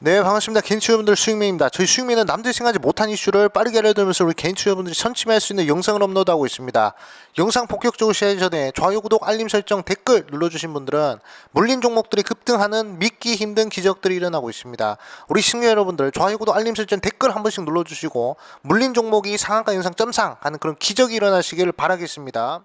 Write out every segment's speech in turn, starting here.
네 반갑습니다. 개인 투자분들 수익맨입니다. 저희 수익맨은 남들이 생각하지 못한 이슈를 빠르게 알려드리면서 우리 개인 투자분들이 선침할 수 있는 영상을 업로드하고 있습니다. 영상 본격적으로 시작하기 전에 좋아요 구독 알림 설정 댓글 눌러주신 분들은 물린 종목들이 급등하는 믿기 힘든 기적들이 일어나고 있습니다. 우리 시청자 여러분들 좋아요 구독 알림 설정 댓글 한 번씩 눌러주시고 물린 종목이 상한가 영상 점상 하는 그런 기적이 일어나시길 바라겠습니다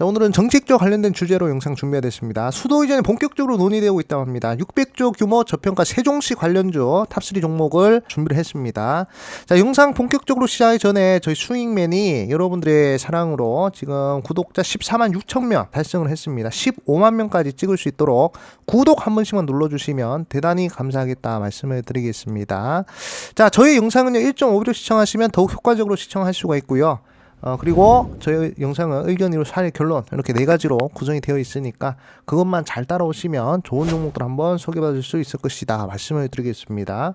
자, 오늘은 정책과 관련된 주제로 영상 준비가 됐습니다. 수도 이전에 본격적으로 논의되고 있다고 합니다. 600조 규모 저평가 세종시 관련주 탑3 종목을 준비를 했습니다. 자, 영상 본격적으로 시작하기 전에 저희 수익맨이 여러분들의 사랑으로 지금 구독자 14만 6천 명 달성을 했습니다. 15만 명까지 찍을 수 있도록 구독 한 번씩만 눌러주시면 대단히 감사하겠다 말씀을 드리겠습니다. 자, 저희 영상은요 1.5로 시청하시면 더욱 효과적으로 시청할 수가 있고요. 어, 그리고 저희 영상은 의견으로 사례 결론 이렇게 네 가지로 구성이 되어 있으니까 그것만 잘 따라오시면 좋은 종목들 한번 소개받을 수 있을 것이다 말씀을 드리겠습니다.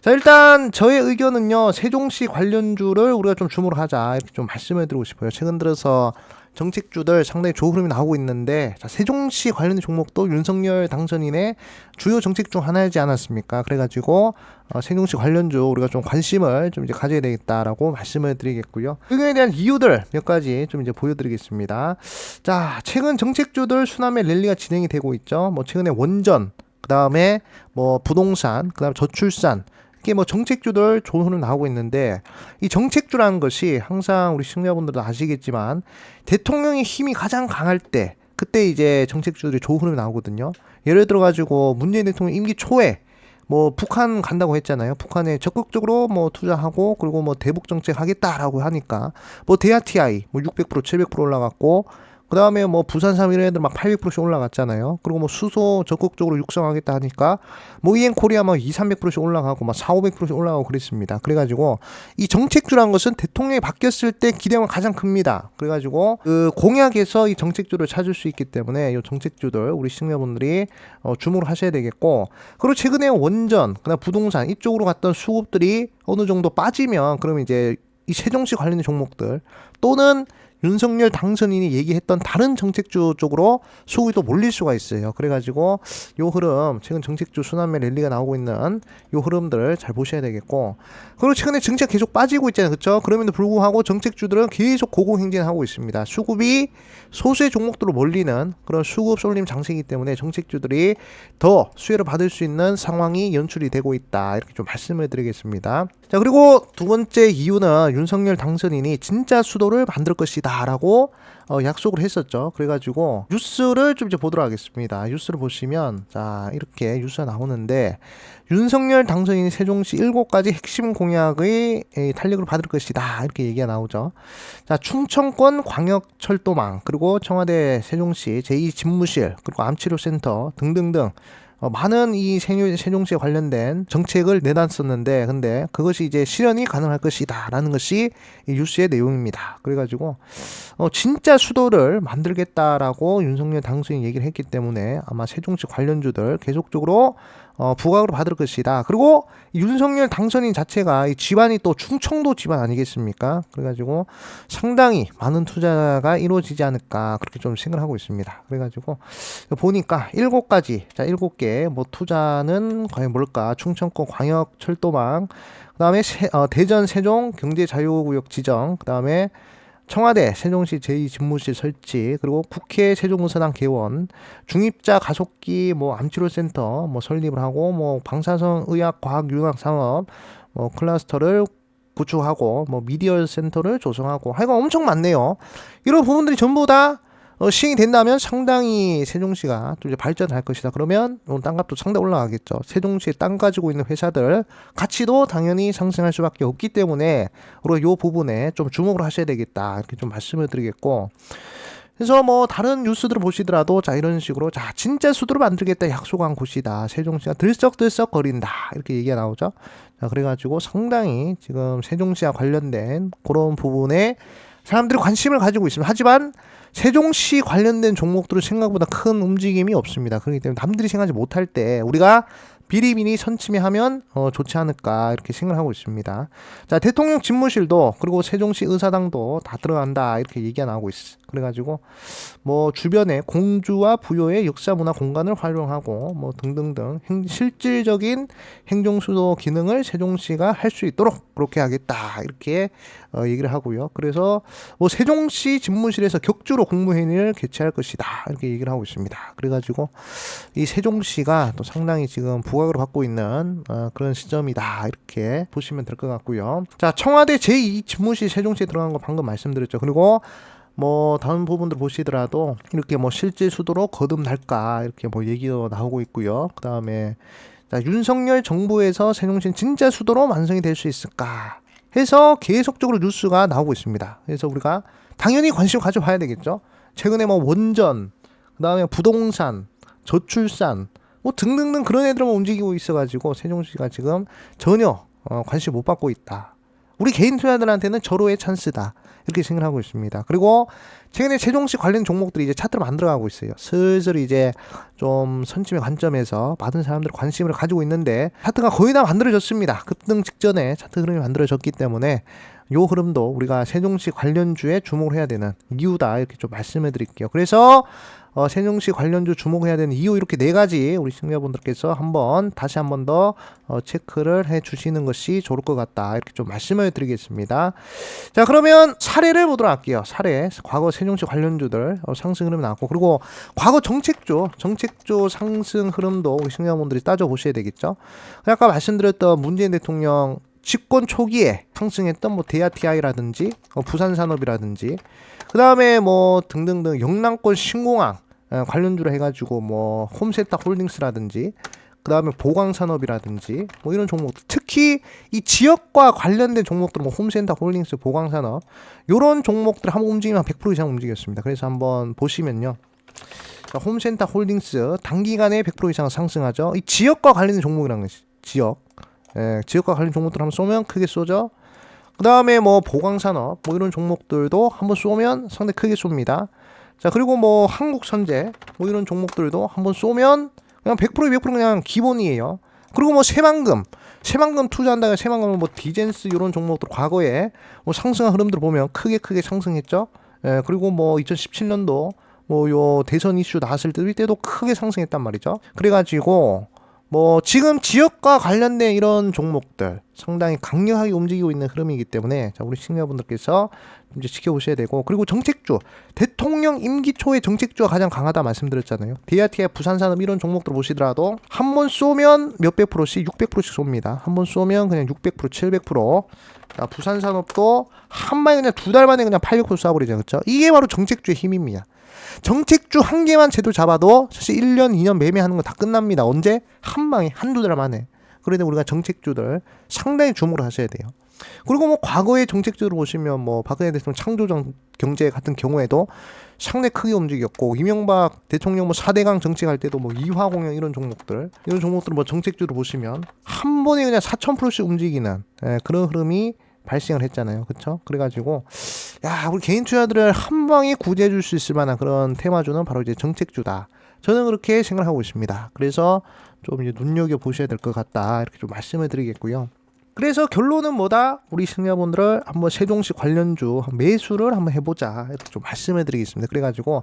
자 일단 저의 의견은요 세종시 관련주를 우리가 좀 주목을 하자 이렇게 좀 말씀을 드리고 싶어요. 최근 들어서 정책주들 상당히 좋은 흐름이 나오고 있는데 자, 세종시 관련 종목도 윤석열 당선인의 주요 정책 중 하나이지 않았습니까? 그래가지고 어, 세종시 관련주 우리가 좀 관심을 좀 이제 가져야 되겠다라고 말씀을 드리겠고요. 의견에 대한 이유들 몇 가지 좀 이제 보여드리겠습니다. 자, 최근 정책주들 수남의 랠리가 진행이 되고 있죠. 뭐 최근에 원전, 그 다음에 뭐 부동산, 그 다음에 저출산 이게 뭐 정책주들 흐름 나오고 있는데 이 정책주라는 것이 항상 우리 시청자분들도 아시겠지만 대통령의 힘이 가장 강할 때 그때 이제 정책주들이 흐름이 나오거든요. 예를 들어 가지고 문재인 대통령 임기 초에 뭐 북한 간다고 했잖아요. 북한에 적극적으로 뭐 투자하고 그리고 뭐 대북 정책 하겠다라고 하니까 뭐 대아TI 뭐 600% 700% 올라갔고 그 다음에 뭐 부산삼 이런 애들 막 800%씩 올라갔잖아요. 그리고 뭐 수소 적극적으로 육성하겠다 하니까 뭐 이엔 코리아 막 2, 300%씩 올라가고 막 4, 500%씩 올라가고 그랬습니다. 그래가지고 이 정책주란 것은 대통령이 바뀌었을 때 기대가 가장 큽니다. 그래가지고 그 공약에서 이 정책주를 찾을 수 있기 때문에 이 정책주들 우리 시청자분들이 어, 주목을 하셔야 되겠고 그리고 최근에 원전, 그다음 부동산 이쪽으로 갔던 수급들이 어느 정도 빠지면 그럼 이제 이 세종시 관련된 종목들 또는 윤석열 당선인이 얘기했던 다른 정책주 쪽으로 수급이 또 몰릴 수가 있어요. 그래가지고 요 흐름 최근 정책주 순환매 랠리가 나오고 있는 요 흐름들을 잘 보셔야 되겠고 그리고 최근에 정책 계속 빠지고 있잖아요. 그렇죠? 그럼에도 불구하고 정책주들은 계속 고공행진하고 있습니다. 수급이 소수의 종목들로 몰리는 그런 수급 쏠림 장세이기 때문에 정책주들이 더 수혜를 받을 수 있는 상황이 연출이 되고 있다. 이렇게 좀 말씀을 드리겠습니다. 자, 그리고 두 번째 이유는 윤석열 당선인이 진짜 수도를 만들 것이다 라고 어, 약속을 했었죠. 그래가지고 뉴스를 좀 이제 보도록 하겠습니다. 뉴스를 보시면 자 이렇게 뉴스가 나오는데 윤석열 당선인이 세종시 일곱 가지 핵심 공약의 에, 탄력을 받을 것이다 이렇게 얘기가 나오죠. 자 충청권 광역철도망 그리고 청와대 세종시 제2집무실 그리고 암치료센터 등등등 어, 많은 이 세종- 세종 시에 관련된 정책을 내놨었는데 근데 그것이 이제 실현이 가능할 것이다라는 것이 이 뉴스의 내용입니다. 그래가지고 어, 진짜 수도를 만들겠다라고 윤석열 당선인이 얘기를 했기 때문에 아마 세종시 관련주들 계속적으로 어, 부각으로 받을 것이다. 그리고 윤석열 당선인 자체가 이 집안이 또 충청도 집안 아니겠습니까? 그래가지고 상당히 많은 투자가 이루어지지 않을까 그렇게 좀 생각하고 있습니다. 그래가지고 보니까 일곱 가지, 자 일곱 개 뭐 투자는 과연 뭘까? 충청권 광역 철도망, 그다음에 세- 어, 대전 세종 경제자유구역 지정, 그다음에 청와대 세종시 제2집무실 설치 그리고 국회 세종문서당 개원 중입자 가속기 뭐 암치료센터 뭐 설립을 하고 뭐 방사선 의학 과학 융합 산업 뭐 클러스터를 구축하고 뭐 미디어 센터를 조성하고 하여간 엄청 많네요. 이런 부분들이 전부 다 어, 시행이 된다면 상당히 세종시가 또 이제 발전할 것이다. 그러면 오늘 땅값도 상당히 올라가겠죠. 세종시에 땅 가지고 있는 회사들 가치도 당연히 상승할 수밖에 없기 때문에 우리가 요 부분에 좀 주목을 하셔야 되겠다. 이렇게 좀 말씀을 드리겠고. 그래서 뭐 다른 뉴스들을 보시더라도 자 이런 식으로 자 진짜 수도를 만들겠다 약속한 곳이다 세종시가 들썩들썩 거린다 이렇게 얘기가 나오죠 자 그래가지고 상당히 지금 세종시와 관련된 그런 부분에 사람들이 관심을 가지고 있습니다 하지만 세종시 관련된 종목들은 생각보다 큰 움직임이 없습니다. 그렇기 때문에 남들이 생각하지 못할 때 우리가 비리비리 선침해하면 어, 좋지 않을까 이렇게 생각하고 있습니다. 자 대통령 집무실도 그리고 세종시 의사당도 다 들어간다 이렇게 얘기가 나오고 있어. 그래가지고 뭐 주변에 공주와 부여의 역사 문화 공간을 활용하고 뭐 등등등 행- 실질적인 행정 수도 기능을 세종시가 할 수 있도록 그렇게 하겠다 이렇게 어, 얘기를 하고요. 그래서 뭐 세종시 집무실에서 격주로 공무회의를 개최할 것이다 이렇게 얘기를 하고 있습니다. 그래가지고 이 세종시가 또 상당히 지금 부 각을 받고 있는 어, 그런 시점이다 이렇게 보시면 될 것 같고요. 자 청와대 제2 집무실 세종시에 들어간 거 방금 말씀드렸죠. 그리고 뭐 다른 부분들 보시더라도 이렇게 뭐 실제 수도로 거듭날까 이렇게 뭐 얘기도 나오고 있고요. 그 다음에 자, 윤석열 정부에서 세종시는 진짜 수도로 완성이 될 수 있을까 해서 계속적으로 뉴스가 나오고 있습니다. 그래서 우리가 당연히 관심 가져봐야 되겠죠. 최근에 뭐 원전, 그 다음에 부동산, 저출산, 뭐 등등등 그런 애들만 움직이고 있어가지고 세종시가 지금 전혀 어, 관심 못 받고 있다. 우리 개인 투자들한테는 절호의 찬스다. 이렇게 생각하고 있습니다. 그리고 최근에 세종시 관련 종목들이 이제 차트를 만들어가고 있어요. 슬슬 이제 좀 선침의 관점에서 많은 사람들이 관심을 가지고 있는데 차트가 거의 다 만들어졌습니다. 급등 직전에 차트 흐름이 만들어졌기 때문에 요 흐름도 우리가 세종시 관련주에 주목을 해야 되는 이유다 이렇게 좀 말씀해 드릴게요. 그래서 어, 세종시 관련주 주목해야 되는 이유 이렇게 네 가지 우리 시청자분들께서 한번 다시 한번 더 어, 체크를 해 주시는 것이 좋을 것 같다 이렇게 좀 말씀을 드리겠습니다. 자 그러면 사례를 보도록 할게요. 사례 과거 세종시 관련주들 어, 상승 흐름 나왔고 그리고 과거 정책주 정책주 상승 흐름도 우리 시청자분들이 따져 보셔야 되겠죠. 아까 말씀드렸던 문재인 대통령 집권 초기에 상승했던 뭐 대아TI라든지 어, 부산산업이라든지 그 다음에 뭐 등등등 영남권 신공항 에, 관련주로 해가지고 뭐 홈센터 홀딩스라든지 그 다음에 보강산업이라든지 뭐 이런 종목 특히 이 지역과 관련된 종목들 뭐 홈센터 홀딩스 보강산업 요런 종목들 한번 움직이면 100% 이상 움직였습니다. 그래서 한번 보시면요. 자, 홈센터 홀딩스 단기간에 100% 이상 상승하죠. 이 지역과 관련된 종목이라는 것이 지역 예, 지역과 관련 종목들 한번 쏘면 크게 쏘죠 그 다음에 뭐 보강산업 뭐 이런 종목들도 한번 쏘면 상당히 크게 쏩니다. 자 그리고 뭐 한국선제 뭐 이런 종목들도 한번 쏘면 그냥 100% 200% 그냥 기본이에요. 그리고 뭐 새만금 새만금 투자한다가 새만금은 뭐 디젠스 이런 종목들 과거에 뭐 상승한 흐름들 보면 크게 크게 상승했죠. 예, 그리고 뭐 2017년도 뭐 요 대선 이슈 나왔을 때 이때도 크게 상승했단 말이죠. 그래가지고 뭐 지금 지역과 관련된 이런 종목들 상당히 강력하게 움직이고 있는 흐름이기 때문에 자 우리 시청자분들께서 이제 지켜보셔야 되고 그리고 정책주 대통령 임기 초에 정책주가 가장 강하다 말씀드렸잖아요. DRT의 부산산업 이런 종목들 보시더라도 한 번 쏘면 몇백 프로씩 600%씩 쏩니다. 한 번 쏘면 그냥 600% 700%. 자 부산산업도 한 방에 그냥 두 달 만에 그냥 800% 쏴버리죠, 그렇죠? 이게 바로 정책주의 힘입니다. 정책주 한 개만 제대로 잡아도 사실 1년, 2년 매매하는 거 다 끝납니다. 언제? 한 방에 한두 달 만에. 그런데 우리가 정책주들 상당히 주목을 하셔야 돼요. 그리고 뭐 과거의 정책주를 보시면 뭐 박근혜 대통령 창조정 경제 같은 경우에도 상당히 크게 움직였고 이명박 대통령 뭐 4대강 정책할 때도 뭐 이화공영 이런 종목들 이런 종목들 뭐 정책주를 보시면 한 번에 그냥 4,000%씩 움직이는 예, 그런 흐름이 발생을 했잖아요. 그렇죠? 그래가지고 야 우리 개인 투자들을 한 방에 구제해 줄 수 있을 만한 그런 테마주는 바로 이제 정책주다. 저는 그렇게 생각하고 있습니다. 그래서 좀 이제 눈여겨 보셔야 될 것 같다 이렇게 좀 말씀을 드리겠고요. 그래서 결론은 뭐다? 우리 시청자분들을 한번 세종시 관련주 매수를 한번 해보자 이렇게 좀 말씀을 드리겠습니다. 그래가지고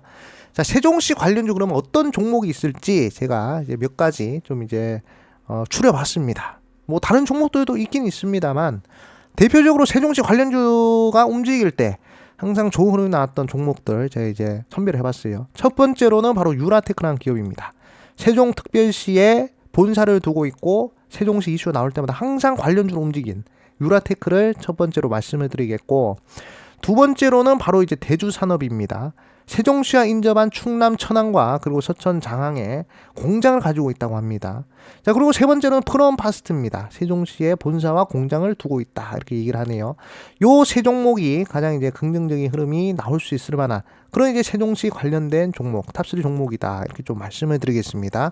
자 세종시 관련주 그러면 어떤 종목이 있을지 제가 이제 몇 가지 좀 이제 어, 추려봤습니다. 뭐 다른 종목들도 있긴 있습니다만 대표적으로 세종시 관련주가 움직일 때 항상 좋은 흐름이 나왔던 종목들 제가 이제 선별을 해봤어요. 첫 번째로는 바로 유라테크라는 기업입니다. 세종특별시에 본사를 두고 있고 세종시 이슈가 나올 때마다 항상 관련주로 움직인 유라테크를 첫 번째로 말씀을 드리겠고 두 번째로는 바로 이제 대주산업입니다. 세종시와 인접한 충남 천안과 그리고 서천 장항에 공장을 가지고 있다고 합니다. 자 그리고 세 번째로는 프롬파스트입니다. 세종시에 본사와 공장을 두고 있다 이렇게 얘기를 하네요. 요 세 종목이 가장 이제 긍정적인 흐름이 나올 수 있을 만한 그런 이제 세종시 관련된 종목 탑3 종목이다 이렇게 좀 말씀을 드리겠습니다.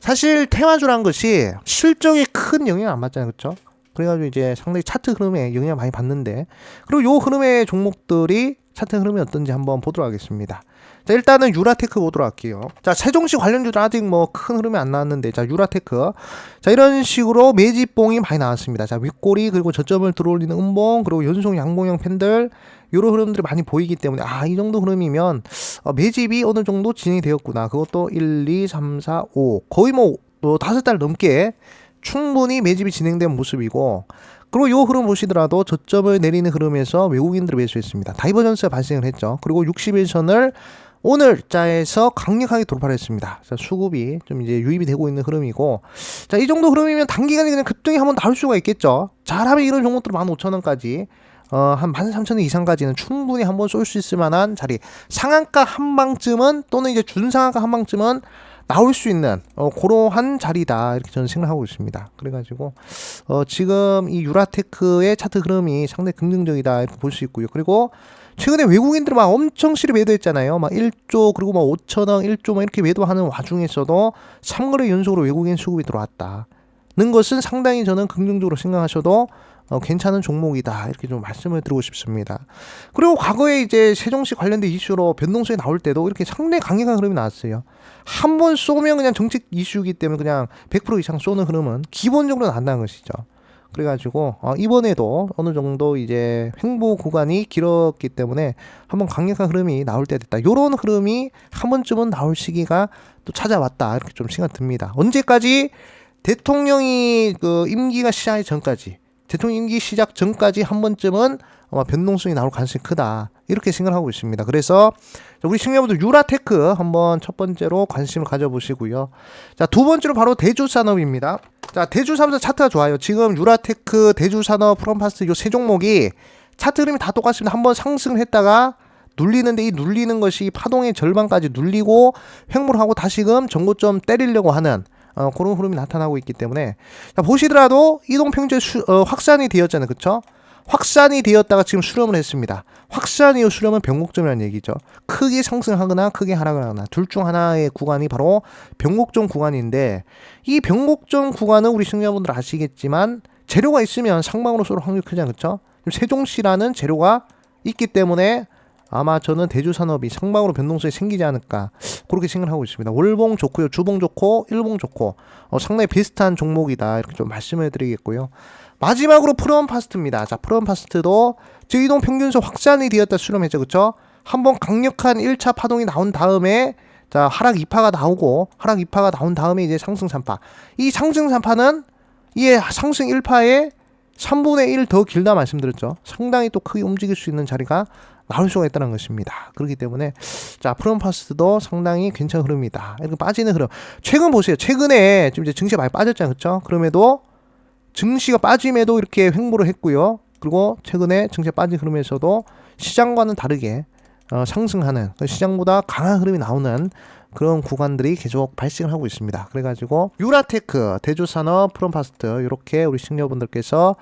사실 테마주란 것이 실적에 큰 영향 안 받잖아요, 그렇죠? 그래가지고 이제 상당히 차트 흐름에 영향 많이 받는데 그리고 요 흐름의 종목들이 차트 흐름이 어떤지 한번 보도록 하겠습니다. 자, 일단은 유라테크 보도록 할게요. 자, 세종시 관련주들 아직 뭐 큰 흐름이 안 나왔는데, 자, 유라테크. 자, 이런 식으로 매집봉이 많이 나왔습니다. 자, 윗꼬리, 그리고 저점을 들어올리는 음봉, 그리고 연속 양봉형 팬들, 요런 흐름들이 많이 보이기 때문에, 아, 이 정도 흐름이면, 어, 매집이 어느 정도 진행이 되었구나. 그것도 1, 2, 3, 4, 5. 거의 뭐, 뭐 다섯 달 넘게 충분히 매집이 진행된 모습이고, 그리고 요 흐름 보시더라도 저점을 내리는 흐름에서 외국인들을 매수했습니다. 다이버전스가 발생을 했죠. 그리고 61선을 오늘 자에서 강력하게 돌파를 했습니다. 자, 수급이 좀 이제 유입이 되고 있는 흐름이고, 자, 이 정도 흐름이면 단기간에 그냥 급등이 한번 나올 수가 있겠죠. 잘하면 이런 종목들 15,000원까지, 어, 한 13,000원 이상까지는 충분히 한번 쏠 수 있을 만한 자리. 상한가 한 방쯤은, 또는 이제 준상한가 한 방쯤은 나올 수 있는 어, 그러한 자리다 이렇게 저는 생각하고 있습니다. 그래가지고 어, 지금 이 유라테크의 차트 흐름이 상당히 긍정적이다 이렇게 볼 수 있고요. 그리고 최근에 외국인들 막 엄청 실이 매도했잖아요. 막 1조 그리고 막 5천억 1조 막 이렇게 매도하는 와중에서도 3거래 연속으로 외국인 수급이 들어왔다. 는 것은 상당히 저는 긍정적으로 생각하셔도 어, 괜찮은 종목이다 이렇게 좀 말씀을 드리고 싶습니다. 그리고 과거에 이제 세종시 관련된 이슈로 변동성이 나올 때도 이렇게 상당히 강력한 흐름이 나왔어요. 한 번 쏘면 그냥 정책 이슈이기 때문에 그냥 100% 이상 쏘는 흐름은 기본적으로 난다는 것이죠. 그래가지고 어, 이번에도 어느 정도 이제 횡보 구간이 길었기 때문에 한번 강력한 흐름이 나올 때 됐다. 요런 흐름이 한 번쯤은 나올 시기가 또 찾아왔다 이렇게 좀 생각 듭니다. 언제까지 대통령이 그 임기가 시작하기 전까지 대통령 임기 시작 전까지 한 번쯤은 아마 변동성이 나올 가능성이 크다 이렇게 생각하고 있습니다. 그래서 우리 시청자분들 유라테크 한번 첫 번째로 관심을 가져보시고요. 자 두 번째로 바로 대주산업입니다. 자 대주산업 차트가 좋아요. 지금 유라테크, 대주산업, 프롬파스트 요세 종목이 차트 흐름이 다 똑같습니다. 한번 상승을 했다가 눌리는데 이 눌리는 것이 파동의 절반까지 눌리고 횡보를 하고 다시금 전고점 때리려고 하는 어, 그런 흐름이 나타나고 있기 때문에 자, 보시더라도 이동 평균 수, 어, 확산이 되었잖아요, 그렇죠? 확산이 되었다가 지금 수렴을 했습니다. 확산 이후 수렴은 변곡점이라는 얘기죠. 크게 상승하거나 크게 하락을 하거나 둘 중 하나의 구간이 바로 변곡점 구간인데 이 변곡점 구간은 우리 시청자분들 아시겠지만 재료가 있으면 상방으로 쏠 확률이 크잖아요, 그렇죠? 세종시라는 재료가 있기 때문에 아마 저는 대주 산업이 상방으로 변동성이 생기지 않을까 그렇게 생각하고 있습니다. 월봉 좋고요, 주봉 좋고 일봉 좋고 어, 상당히 비슷한 종목이다 이렇게 좀 말씀을 드리겠고요. 마지막으로 프롬 파스트입니다. 자, 프롬 파스트도 이동 평균선 확산이 되었다 수렴했죠, 그렇죠? 한번 강력한 1차 파동이 나온 다음에 자 하락 2파가 나오고 하락 2파가 나온 다음에 이제 상승 3파. 이 상승 3파는 이에 상승 1파에 3분의 1 더 길다 말씀드렸죠. 상당히 또 크게 움직일 수 있는 자리가 나올 수가 있다는 것입니다. 그렇기 때문에 자 프롬 파스도 상당히 괜찮은 흐름이다. 이렇게 빠지는 흐름. 최근 보세요. 최근에 좀 이제 증시가 많이 빠졌잖아요, 그렇죠? 그럼에도 증시가 빠짐에도 이렇게 횡보를 했고요. 그리고 최근에 증시가 빠진 흐름에서도 시장과는 다르게 어, 상승하는 그 시장보다 강한 흐름이 나오는 그런 구간들이 계속 발생을 하고 있습니다. 그래가지고 유라테크, 대주산업, 프롬파스트 이렇게 우리 시청자분들께서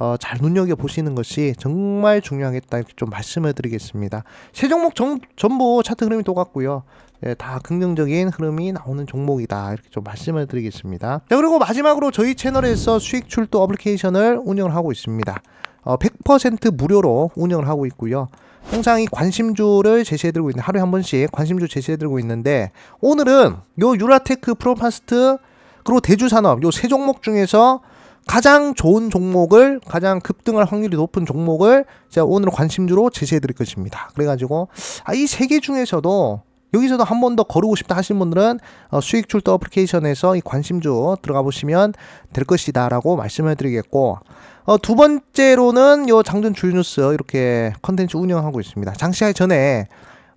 어, 잘 눈여겨 보시는 것이 정말 중요하겠다 이렇게 좀 말씀을 드리겠습니다. 세 종목 정, 전부 차트 흐름이 똑같고요. 예, 다 긍정적인 흐름이 나오는 종목이다 이렇게 좀 말씀을 드리겠습니다. 자 그리고 마지막으로 저희 채널에서 수익 출도 어플리케이션을 운영을 하고 있습니다. 어, 100% 무료로 운영을 하고 있고요. 항상 이 관심주를 제시해드리고 있는 하루에 한 번씩 관심주 제시해드리고 있는데 오늘은 요 유라테크 프로파스트 그리고 대주산업 요 세 종목 중에서 가장 좋은 종목을 가장 급등할 확률이 높은 종목을 제가 오늘 관심주로 제시해 드릴 것입니다. 그래가지고 아, 이 세 개 중에서도 여기서도 한 번 더 거르고 싶다 하시는 분들은 어, 수익 출도 어플리케이션에서 이 관심주 들어가 보시면 될 것이다라고 말씀을 드리겠고 어, 두 번째로는 요 장전 주유 뉴스 이렇게 컨텐츠 운영하고 있습니다. 장시하기 전에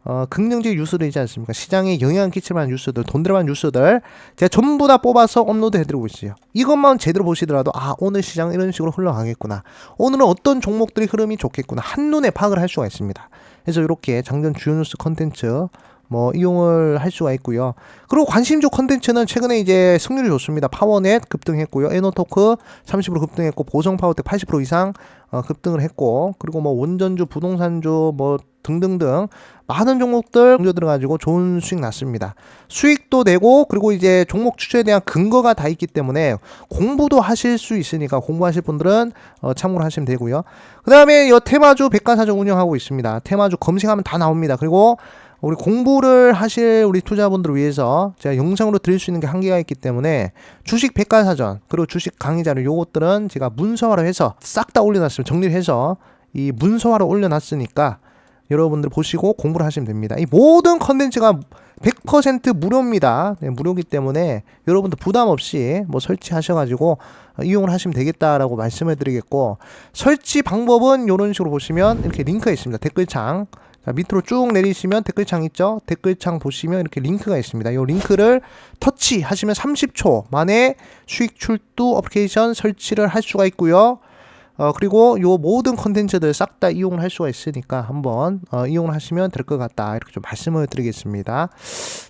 어, 긍정적 뉴스들 있지 않습니까? 시장에 영향 끼칠 만한 뉴스들, 돈 들어간 뉴스들 제가 전부 다 뽑아서 업로드 해드리고 있어요. 이것만 제대로 보시더라도 아 오늘 시장 이런 식으로 흘러가겠구나. 오늘은 어떤 종목들이 흐름이 좋겠구나 한눈에 파악을 할 수가 있습니다. 그래서 이렇게 장전 주요 뉴스 컨텐츠 뭐 이용을 할 수가 있고요. 그리고 관심주 컨텐츠는 최근에 이제 승률이 좋습니다. 파워넷 급등했고요. 에너토크 30% 급등했고 보성 파워텍 80% 이상 어, 급등을 했고 그리고 뭐 원전주, 부동산주 뭐 등등등 많은 종목들 공조 들어 가지고 좋은 수익 났습니다. 수익도 내고 그리고 이제 종목 추천에 대한 근거가 다 있기 때문에 공부도 하실 수 있으니까 공부하실 분들은 어, 참고를 하시면 되고요. 그 다음에 이 테마주 백과사전 운영하고 있습니다. 테마주 검색하면 다 나옵니다. 그리고 우리 공부를 하실 우리 투자분들을 위해서 제가 영상으로 드릴 수 있는 게 한계가 있기 때문에 주식 백과사전 그리고 주식 강의 자료 요것들은 제가 문서화로 해서 싹 다 올려놨습니다. 정리를 해서 이 문서화로 올려놨으니까 여러분들 보시고 공부를 하시면 됩니다. 이 모든 컨텐츠가 100% 무료입니다. 네, 무료기 때문에 여러분들 부담 없이 뭐 설치하셔가지고 어, 이용을 하시면 되겠다라고 말씀을 드리겠고 설치 방법은 이런 식으로 보시면 이렇게 링크가 있습니다. 댓글창 자, 밑으로 쭉 내리시면 댓글창 있죠? 댓글창 보시면 이렇게 링크가 있습니다. 이 링크를 터치하시면 30초 만에 수익 출두 어플리케이션 설치를 할 수가 있고요. 어, 그리고 요 모든 컨텐츠들 싹 다 이용을 할 수가 있으니까 한번 어, 이용을 하시면 될 것 같다. 이렇게 좀 말씀을 드리겠습니다.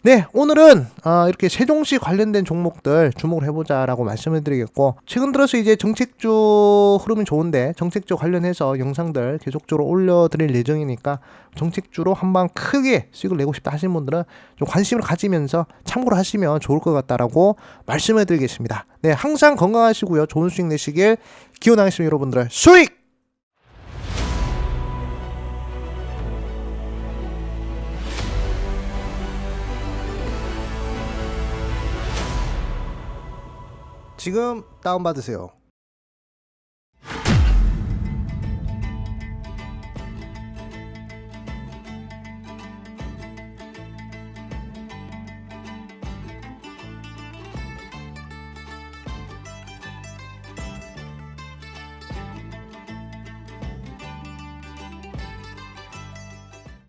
네, 오늘은 어, 이렇게 세종시 관련된 종목들 주목을 해보자라고 말씀을 드리겠고, 최근 들어서 이제 정책주 흐름이 좋은데, 정책주 관련해서 영상들 계속적으로 올려드릴 예정이니까, 정책주로 한방 크게 수익을 내고 싶다 하시는 분들은 좀 관심을 가지면서 참고를 하시면 좋을 것 같다라고 말씀을 드리겠습니다. 네, 항상 건강하시고요. 좋은 수익 내시길 기원하겠습니다, 여러분들. 수익! 지금 다운받으세요.